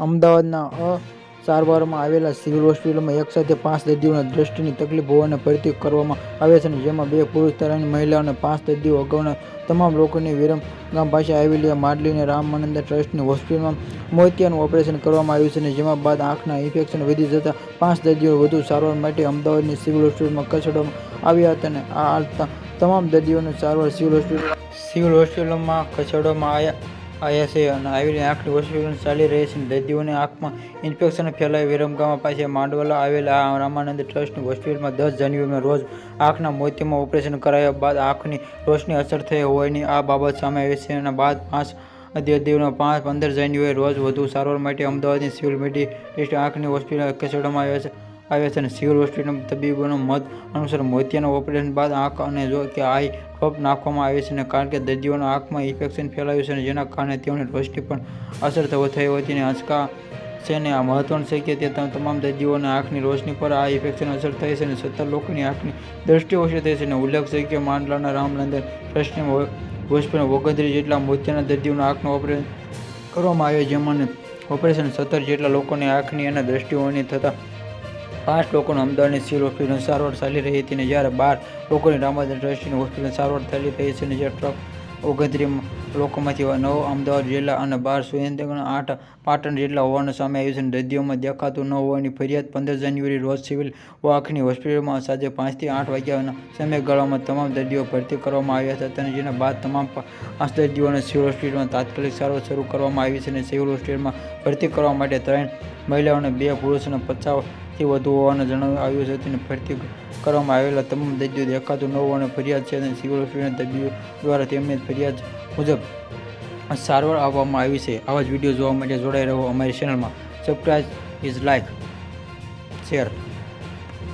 અમદાવાદના અ સારવારમાં આવેલા સિવિલ હોસ્પિટલમાં એકસાથે પાંચ દર્દીઓને દ્રષ્ટિની તકલીફ હોવાને ભરતી કરવામાં આવે છે જેમાં બે પુરુષ તરફની મહિલા અને પાંચ દર્દીઓ અગાઉના તમામ લોકોની વિરમગામ પાસે આવેલી માડલીને રામાનંદ ટ્રસ્ટની હોસ્પિટલમાં મોતિયાનું ઓપરેશન કરવામાં આવ્યું છે અને જેમાં બાદ આંખના ઇન્ફેક્શન વધી જતાં પાંચ દર્દીઓ વધુ સારવાર માટે અમદાવાદની સિવિલ હોસ્પિટલમાં ખસેડવામાં આવ્યા હતા અને આ તમામ દર્દીઓને સારવાર સિવિલ હોસ્પિટલ સિવિલ હોસ્પિટલમાં ખસેડવામાં આવ્યા આવ્યા છે અને આવેલી આંખની હોસ્પિટલ ચાલી રહી છે દર્દીઓને આંખમાં ઇન્ફેક્શન ફેલાય વિરમગામ પાસે માંડવાલા આવેલા આ રામાનંદ ટ્રસ્ટની હોસ્પિટલમાં દસ જાન્યુઆરીમાં રોજ આંખના મોતીમાં ઓપરેશન કરાયા બાદ આંખની રોશની અસર થઈ હોવાની આ બાબત સામે આવી છે અને બાદ પાંચ દર્દીઓને પાંચ પંદર જાન્યુઆરી રોજ વધુ સારવાર માટે અમદાવાદની સિવિલ મેડિકલ આંખની હોસ્પિટલ ખસેડવામાં આવ્યા છે. આવ્યા છે અને સિવિલ હોસ્પિટલના તબીબોનો મત અનુસાર મોતિયાના ઓપરેશન બાદ આંખ અને જો કે આઈ ડ્રોપ નાખવામાં આવે છે અને કારણ કે દર્દીઓના આંખમાં ઇન્ફેક્શન ફેલાયું છે અને જેના કારણે તેઓની દ્રષ્ટિ પણ અસર થવો થઈ હતી અને આંચકા છે ને આ મહત્વનું છે કે તે તમ- તમામ દર્દીઓના આંખની રોશની પર આ ઇન્ફેક્શન અસર થઈ છે અને સત્તર લોકોની આંખની દ્રષ્ટિ ઓછી થઈ છે અને ઉલ્લેખ છે કે માંડલાના રામનંદન ટ્રસ્ટની હોસ્પિટલ ઓગણત્રીસ જેટલા મોતિયાના દર્દીઓના આંખનું ઓપરેશન કરવામાં આવ્યું, જેમાં ઓપરેશન સત્તર જેટલા લોકોની આંખની અને દ્રષ્ટિઓની થતા પાંચ લોકોને અમદાવાદની સિવિલ હોસ્પિટલની સારવાર ચાલી રહી હતી અને જ્યારે બાર લોકોની રામાનંદ ટ્રસ્ટની હોસ્પિટલની સારવાર ચાલી રહી છે અને જે ટ્રક ઓગણત્રીસ લોકોમાંથી નવ અમદાવાદ જિલ્લા અને બાર સુરેન્દ્રનગર આઠ પાટણ જિલ્લા હોવાનું સામે આવ્યું છે દર્દીઓમાં દેખાતું ન હોવાની ફરિયાદ પંદર જાન્યુઆરી રોજ સિવિલ વાખની હોસ્પિટલમાં સાંજે પાંચથી આઠ વાગ્યાના સમયગાળામાં તમામ દર્દીઓ ભરતી કરવામાં આવ્યા હતા અને જેના બાદ તમામ પાંચ દર્દીઓને સિવિલ હોસ્પિટલમાં તાત્કાલિક સારવાર શરૂ કરવામાં આવી છે અને સિવિલ હોસ્પિટલમાં ભરતી કરવા માટે ત્રણ મહિલાઓને બે પુરુષોને પચાસથી વધુ હોવાનું જણાવ્યું આવ્યું છે. તેને ભરતી કરવામાં આવેલા તમામ દર્દીઓ દેખાતું ન હોવાની ફરિયાદ છે અને સિવિલ હોસ્પિટલના તબીબો દ્વારા તેમની ફરિયાદ મુજબ સારવાર આપવામાં આવી છે. આવા જ વીડિયો જોવા માટે જોડાઈ રહો અમારી ચેનલમાં. Subscribe is like share